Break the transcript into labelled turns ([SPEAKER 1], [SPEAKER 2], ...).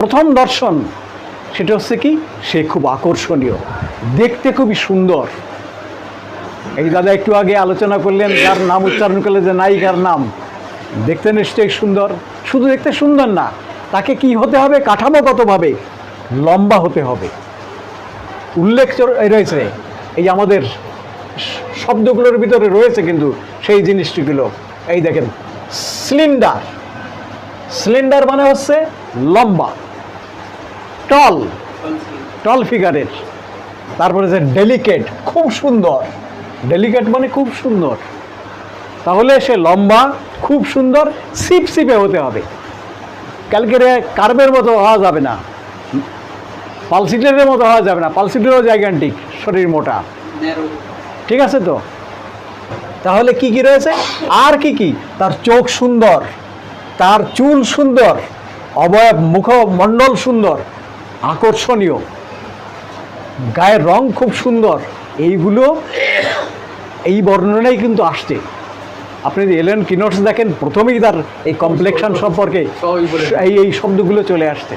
[SPEAKER 1] প্রথম দর্শন সেটা হচ্ছে কি? সে খুব আকর্ষণীয়। দেখতে খুবই সুন্দর। এই দাদা একটু আগে আলোচনা করলেন যার নাম উচ্চারণ করলে যে নায়িকার নাম। দেখতে নিশ্চয়ই সুন্দর। শুধু দেখতে সুন্দর না, তাকে কি হতে হবে? কাঠামোগতভাবে লম্বা হতে হবে। উল্লেখ রয়েছে। এই আমাদের শব্দগুলোর ভিতরে রয়েছে কিন্তু সেই জিনিসটিগুলো। এই দেখেন, সিলিন্ডার। সিলিন্ডার মানে হচ্ছে লম্বা। টল। টল ফিগারের। তারপরে যে ডেলিকেট খুব সুন্দর। ডেলিকেট মানে খুব সুন্দর। তাহলে সে লম্বা খুব সুন্দর সিপ সিপে হতে হবে। ক্যালকেরে কার্বের মতো হওয়া যাবে না। পালসিটের মতো হওয়া যাবে না। পালসিটেরও জায়গান্টিক শরীর মোটা। ঠিক আছে তো? তাহলে কি কি রয়েছে? আর কি কি? তার চোখ সুন্দর তার চুল সুন্দর অবয়ব মুখমণ্ডল সুন্দর আকর্ষণীয়। গায়ের রং খুব সুন্দর। এইগুলো এই বর্ণনাই কিন্তু আসছে। আপনি যদি এলেন কিনোটস দেখেন প্রথমেই তার এই কমপ্লেকশন সম্পর্কে এই এই শব্দগুলো চলে আসছে।